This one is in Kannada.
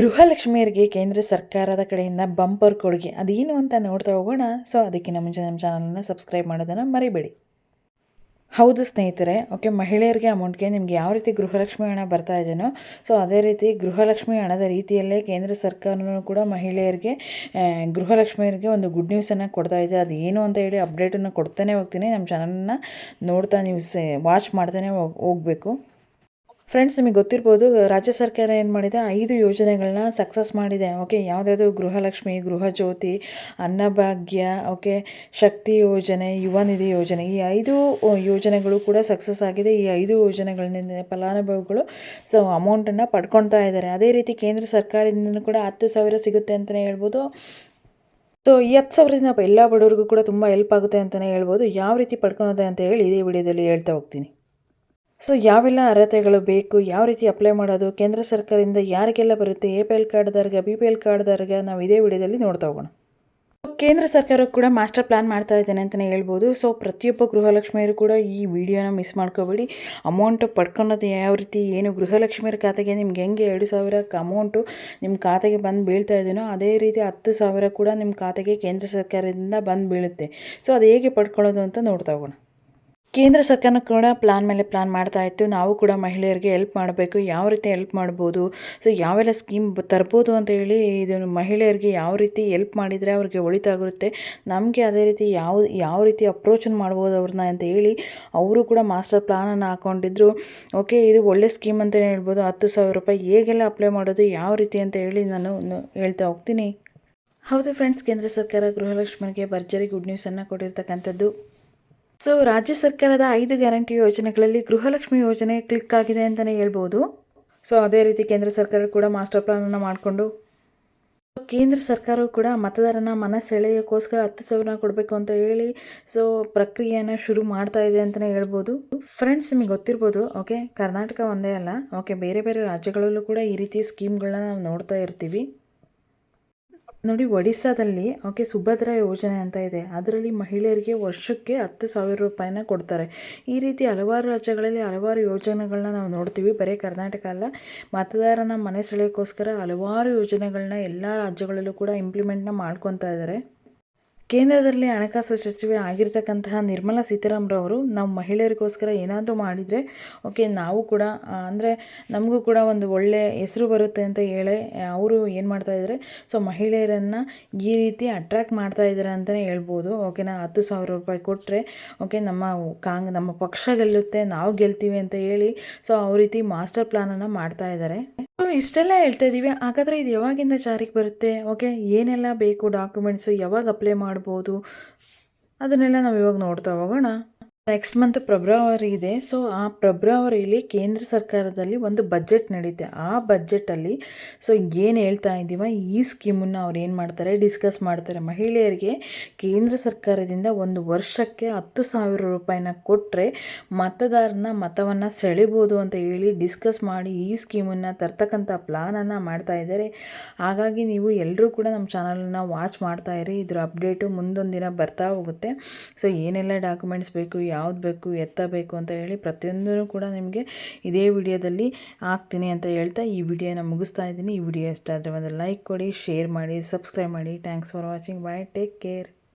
ಗೃಹಲಕ್ಷ್ಮಿಯರಿಗೆ ಕೇಂದ್ರ ಸರ್ಕಾರದ ಕಡೆಯಿಂದ ಬಂಪರ್ ಕೊಡುಗೆ ಅದೇನು ಅಂತ ನೋಡ್ತಾ ಹೋಗೋಣ. ಸೊ ಅದಕ್ಕಿಂತ ಮುಂಚೆ ನಮ್ಮ ಚಾನಲನ್ನು ಸಬ್ಸ್ಕ್ರೈಬ್ ಮಾಡೋದನ್ನು ಮರಿಬೇಡಿ. ಹೌದು ಸ್ನೇಹಿತರೆ ಓಕೆ ಮಹಿಳೆಯರಿಗೆ ಅಮೌಂಟ್ಗೆ ನಿಮ್ಗೆ ಯಾವ ರೀತಿ ಗೃಹಲಕ್ಷ್ಮಿ ಹಣ ಬರ್ತಾ ಇದೆಯೋ ಸೊ ಅದೇ ರೀತಿ ಗೃಹಲಕ್ಷ್ಮಿ ಹಣದ ರೀತಿಯಲ್ಲೇ ಕೇಂದ್ರ ಸರ್ಕಾರನೂ ಕೂಡ ಮಹಿಳೆಯರಿಗೆ ಗೃಹಲಕ್ಷ್ಮಿಯರಿಗೆ ಒಂದು ಗುಡ್ ನ್ಯೂಸನ್ನು ಕೊಡ್ತಾ ಇದೆ. ಅದು ಏನು ಅಂತ ಹೇಳಿ ಅಪ್ಡೇಟನ್ನು ಕೊಡ್ತಾನೆ ಹೋಗ್ತೀನಿ. ನಮ್ಮ ಚಾನಲನ್ನು ನೋಡ್ತಾ ನೀವು ವಾಚ್ ಮಾಡ್ತಾನೆ ಹೋಗ್ಬೇಕು. ಫ್ರೆಂಡ್ಸ್ ನಿಮಗೆ ಗೊತ್ತಿರ್ಬೋದು, ರಾಜ್ಯ ಸರ್ಕಾರ ಏನು ಮಾಡಿದೆ? ಐದು ಯೋಜನೆಗಳನ್ನ ಸಕ್ಸಸ್ ಮಾಡಿದೆ. ಓಕೆ ಯಾವುದ್ಯಾವುದು? ಗೃಹಲಕ್ಷ್ಮಿ, ಗೃಹಜ್ಯೋತಿ, ಅನ್ನಭಾಗ್ಯ ಓಕೆ ಶಕ್ತಿ ಯೋಜನೆ, ಯುವ ನಿಧಿ ಯೋಜನೆ. ಈ ಐದು ಯೋಜನೆಗಳು ಕೂಡ ಸಕ್ಸಸ್ ಆಗಿದೆ. ಈ ಐದು ಯೋಜನೆಗಳಿಂದ ಫಲಾನುಭವಿಗಳು ಸೊ ಅಮೌಂಟನ್ನು ಪಡ್ಕೊಳ್ತಾ ಇದ್ದಾರೆ. ಅದೇ ರೀತಿ ಕೇಂದ್ರ ಸರ್ಕಾರದಿಂದ ಕೂಡ ಹತ್ತು ಸಾವಿರ ಸಿಗುತ್ತೆ ಅಂತಲೇ ಹೇಳ್ಬೋದು. ಸೊ ಈ ಹತ್ತು ಸಾವಿರದಿಂದ ಎಲ್ಲ ಬಡವರಿಗೂ ಕೂಡ ತುಂಬ ಹೆಲ್ಪ್ ಆಗುತ್ತೆ ಅಂತಲೇ ಹೇಳ್ಬೋದು. ಯಾವ ರೀತಿ ಪಡ್ಕೊಳೋದೆ ಅಂತ ಹೇಳಿ ಇದೇ ವಿಡಿಯೋದಲ್ಲಿ ಹೇಳ್ತಾ ಹೋಗ್ತೀನಿ. ಸೊ ಯಾವೆಲ್ಲ ಅರ್ಹತೆಗಳು ಬೇಕು, ಯಾವ ರೀತಿ ಅಪ್ಲೈ ಮಾಡೋದು, ಕೇಂದ್ರ ಸರ್ಕಾರದಿಂದ ಯಾರಿಗೆಲ್ಲ ಬರುತ್ತೆ ಎ ಪಿ ಎಲ್ ಕಾರ್ಡ್ದಾರ್ಗ ಬಿ ಪಿ ಎಲ್ ಕಾರ್ಡ್ದಾರ್ಗ ನಾವು ಇದೇ ವಿಡಿಯೋದಲ್ಲಿ ನೋಡ್ತಾ ಹೋಗೋಣ. ಕೇಂದ್ರ ಸರ್ಕಾರ ಕೂಡ ಮಾಸ್ಟರ್ ಪ್ಲಾನ್ ಮಾಡ್ತಾ ಇದ್ದೇನೆ ಅಂತಲೇ ಹೇಳ್ಬೋದು. ಸೊ ಪ್ರತಿಯೊಬ್ಬ ಗೃಹಲಕ್ಷ್ಮಿಯರು ಕೂಡ ಈ ವಿಡಿಯೋನ ಮಿಸ್ ಮಾಡ್ಕೋಬೇಡಿ. ಅಮೌಂಟ್ ಪಡ್ಕೊಳೋದು ಯಾವ ರೀತಿ, ಏನು ಗೃಹಲಕ್ಷ್ಮಿಯರ ಖಾತೆಗೆ ನಿಮ್ಗೆ ಹೆಂಗೆ ಎರಡು ಸಾವಿರಕ್ಕೆ ಅಮೌಂಟು ನಿಮ್ಮ ಖಾತೆಗೆ ಬಂದು ಬೀಳ್ತಾ ಇದೆಯೋ ಅದೇ ರೀತಿ ಹತ್ತು ಸಾವಿರ ಕೂಡ ನಿಮ್ಮ ಖಾತೆಗೆ ಕೇಂದ್ರ ಸರ್ಕಾರದಿಂದ ಬಂದು ಬೀಳುತ್ತೆ. ಸೊ ಅದು ಹೇಗೆ ಪಡ್ಕೊಳ್ಳೋದು ಅಂತ ನೋಡ್ತಾ ಹೋಗೋಣ. ಕೇಂದ್ರ ಸರ್ಕಾರ ಕೂಡ ಪ್ಲಾನ್ ಮೇಲೆ ಪ್ಲಾನ್ ಮಾಡ್ತಾ ಇತ್ತು. ನಾವು ಕೂಡ ಮಹಿಳೆಯರಿಗೆ ಹೆಲ್ಪ್ ಮಾಡಬೇಕು. ಯಾವ ರೀತಿ ಹೆಲ್ಪ್ ಮಾಡ್ಬೋದು? ಸೊ ಯಾವೆಲ್ಲ ಸ್ಕೀಮ್ ತರ್ಬೋದು ಅಂತ ಹೇಳಿ ಇದು ಮಹಿಳೆಯರಿಗೆ ಯಾವ ರೀತಿ ಹೆಲ್ಪ್ ಮಾಡಿದರೆ ಅವ್ರಿಗೆ ಒಳಿತಾಗಿರುತ್ತೆ ನಮಗೆ ಅದೇ ರೀತಿ ಯಾವ ಯಾವ ರೀತಿ ಅಪ್ರೋಚನ್ನು ಮಾಡ್ಬೋದು ಅವ್ರನ್ನ ಅಂತ ಹೇಳಿ ಅವರು ಕೂಡ ಮಾಸ್ಟರ್ ಪ್ಲಾನನ್ನು ಹಾಕೊಂಡಿದ್ರು. ಓಕೆ ಇದು ಒಳ್ಳೆ ಸ್ಕೀಮ್ ಅಂತಲೇ ಹೇಳ್ಬೋದು. ಹತ್ತು ಸಾವಿರ ರೂಪಾಯಿ ಹೇಗೆಲ್ಲ ಅಪ್ಲೈ ಮಾಡೋದು, ಯಾವ ರೀತಿ ಅಂತ ಹೇಳಿ ನಾನು ಹೇಳ್ತಾ ಹೋಗ್ತೀನಿ. ಹೌದು ಫ್ರೆಂಡ್ಸ್ ಕೇಂದ್ರ ಸರ್ಕಾರ ಗೃಹಲಕ್ಷ್ಮಿಗೆ ಭರ್ಜರಿ ಗುಡ್ ನ್ಯೂಸನ್ನು ಕೊಟ್ಟಿರ್ತಕ್ಕಂಥದ್ದು ಸೊ ರಾಜ್ಯ ಸರ್ಕಾರದ ಐದು ಗ್ಯಾರಂಟಿ ಯೋಜನೆಗಳಲ್ಲಿ ಗೃಹಲಕ್ಷ್ಮಿ ಯೋಜನೆ ಕ್ಲಿಕ್ ಆಗಿದೆ ಅಂತಲೇ ಹೇಳ್ಬೋದು. ಸೊ ಅದೇ ರೀತಿ ಕೇಂದ್ರ ಸರ್ಕಾರ ಕೂಡ ಮಾಸ್ಟರ್ ಪ್ಲಾನನ್ನು ಮಾಡಿಕೊಂಡು ಕೇಂದ್ರ ಸರ್ಕಾರವು ಕೂಡ ಮತದಾರನ ಮನ ಸೆಳೆಯೋಕ್ಕೋಸ್ಕರ ಹತ್ತು ಸಾವಿರ ಕೊಡಬೇಕು ಅಂತ ಹೇಳಿ ಸೊ ಪ್ರಕ್ರಿಯೆಯನ್ನು ಶುರು ಮಾಡ್ತಾ ಇದೆ ಅಂತಲೇ ಹೇಳ್ಬೋದು. ಫ್ರೆಂಡ್ಸ್ ನಿಮಗೆ ಗೊತ್ತಿರ್ಬೋದು ಓಕೆ ಕರ್ನಾಟಕ ಒಂದೇ ಅಲ್ಲ ಓಕೆ ಬೇರೆ ಬೇರೆ ರಾಜ್ಯಗಳಲ್ಲೂ ಕೂಡ ಈ ರೀತಿ ಸ್ಕೀಮ್ಗಳನ್ನ ನಾವು ನೋಡ್ತಾ ಇರ್ತೀವಿ. ನೋಡಿ, ಒಡಿಸ್ಸಾದಲ್ಲಿ, ಓಕೆ, ಸುಭದ್ರ ಯೋಜನೆ ಅಂತ ಇದೆ. ಅದರಲ್ಲಿ ಮಹಿಳೆಯರಿಗೆ ವರ್ಷಕ್ಕೆ ಹತ್ತು ಸಾವಿರ ರೂಪಾಯಿನ ಕೊಡ್ತಾರೆ. ಈ ರೀತಿ ಹಲವಾರು ರಾಜ್ಯಗಳಲ್ಲಿ ಹಲವಾರು ಯೋಜನೆಗಳನ್ನ ನಾವು ನೋಡ್ತೀವಿ. ಬರೀ ಕರ್ನಾಟಕ ಅಲ್ಲ, ಮತದಾರನ ಮನೆ ಸೆಳೆಯೋಕ್ಕೋಸ್ಕರ ಹಲವಾರು ಯೋಜನೆಗಳನ್ನ ಎಲ್ಲ ರಾಜ್ಯಗಳಲ್ಲೂ ಕೂಡ ಇಂಪ್ಲಿಮೆಂಟ್ನ ಮಾಡ್ಕೊತಾ ಇದ್ದಾರೆ ಕೇಂದ್ರದಲ್ಲಿ ಹಣಕಾಸು ಸಚಿವೆ ಆಗಿರ್ತಕ್ಕಂತಹ ನಿರ್ಮಲಾ ಸೀತಾರಾಮ್ರವರು ನಾವು ಮಹಿಳೆಯರಿಗೋಸ್ಕರ ಏನಾದರೂ ಮಾಡಿದರೆ ಓಕೆ ನಾವು ಕೂಡ ಅಂದರೆ ನಮಗೂ ಕೂಡ ಒಂದು ಒಳ್ಳೆಯ ಹೆಸರು ಬರುತ್ತೆ ಅಂತ ಹೇಳಿ ಅವರು ಏನು ಮಾಡ್ತಾ ಇದ್ದಾರೆ ಸೊ ಮಹಿಳೆಯರನ್ನು ಈ ರೀತಿ ಅಟ್ರ್ಯಾಕ್ಟ್ ಮಾಡ್ತಾ ಇದ್ದಾರೆ ಅಂತಲೇ ಹೇಳ್ಬೋದು. ಓಕೆನಾ ಹತ್ತು ಸಾವಿರ ರೂಪಾಯಿ ಕೊಟ್ಟರೆ ಓಕೆ ನಮ್ಮ ಕಾಂಗ್, ನಮ್ಮ ಪಕ್ಷ ಗೆಲ್ಲುತ್ತೆ, ನಾವು ಗೆಲ್ತೀವಿ ಅಂತ ಹೇಳಿ ಸೊ ಆ ರೀತಿ ಮಾಸ್ಟರ್ ಪ್ಲಾನನ್ನು ಮಾಡ್ತಾ ಇದ್ದಾರೆ ಇಷ್ಟೆಲ್ಲ ಹೇಳ್ತಾ ಇದ್ದೀವಿ ಹಾಗಾದರೆ ಇದು ಯಾವಾಗಿಂದ ಜಾರಿಗೆ ಬರುತ್ತೆ? ಓಕೆ, ಏನೆಲ್ಲ ಬೇಕು? ಡಾಕ್ಯುಮೆಂಟ್ಸು ಯಾವಾಗ ಅಪ್ಲೈ ಮಾಡ್ಬೋದು? ಅದನ್ನೆಲ್ಲ ನಾವು ಇವಾಗ ನೋಡ್ತಾ ಹೋಗೋಣ. ನೆಕ್ಸ್ಟ್ ಮಂತ್ ಫೆಬ್ರವರಿ ಇದೆ. ಸೊ ಆ ಫೆಬ್ರವರಿಲಿ ಕೇಂದ್ರ ಸರ್ಕಾರದಲ್ಲಿ ಒಂದು ಬಜೆಟ್ ನಡೀತೆ. ಆ ಬಜೆಟಲ್ಲಿ ಸೊ ಏನು ಹೇಳ್ತಾ ಇದ್ದೀವ ಈ ಸ್ಕೀಮನ್ನು ಅವ್ರು ಏನು ಮಾಡ್ತಾರೆ ಡಿಸ್ಕಸ್ ಮಾಡ್ತಾರೆ. ಮಹಿಳೆಯರಿಗೆ ಕೇಂದ್ರ ಸರ್ಕಾರದಿಂದ ಒಂದು ವರ್ಷಕ್ಕೆ ಹತ್ತು ಸಾವಿರ ರೂಪಾಯಿನ ಕೊಟ್ಟರೆ ಮತದಾರನ ಮತವನ್ನು ಸೆಳಿಬೋದು ಅಂತ ಹೇಳಿ ಡಿಸ್ಕಸ್ ಮಾಡಿ ಈ ಸ್ಕೀಮನ್ನು ತರ್ತಕ್ಕಂಥ ಪ್ಲಾನನ್ನು ಮಾಡ್ತಾ ಇದ್ದಾರೆ. ಹಾಗಾಗಿ ನೀವು ಎಲ್ಲರೂ ಕೂಡ ನಮ್ಮ ಚಾನಲನ್ನು ವಾಚ್ ಮಾಡ್ತಾ ಇರಿ. ಇದರ ಅಪ್ಡೇಟು ಮುಂದೊಂದು ದಿನ ಬರ್ತಾ ಹೋಗುತ್ತೆ. ಸೊ ಏನೆಲ್ಲ ಡಾಕ್ಯುಮೆಂಟ್ಸ್ ಬೇಕು ಯಾವ್ದು ಬೇಕು ಎತ್ತ ಬೇಕು ಅಂತ ಹೇಳಿ ಪ್ರತಿಯೊಂದೂ ಕೂಡ ನಿಮಗೆ ಇದೇ ವಿಡಿಯೋದಲ್ಲಿ ಹಾಕ್ತೀನಿ ಅಂತ ಹೇಳ್ತಾ ಈ ವಿಡಿಯೋನ ಮುಗಿಸ್ತಾ ಇದ್ದೀನಿ. ಈ ವಿಡಿಯೋ ಇಷ್ಟ ಆದರೆ ಒಂದು ಲೈಕ್ ಕೊಡಿ ಶೇರ್ ಮಾಡಿ ಸಬ್ಸ್ಕ್ರೈಬ್ ಮಾಡಿ. Thanks for watching bye take care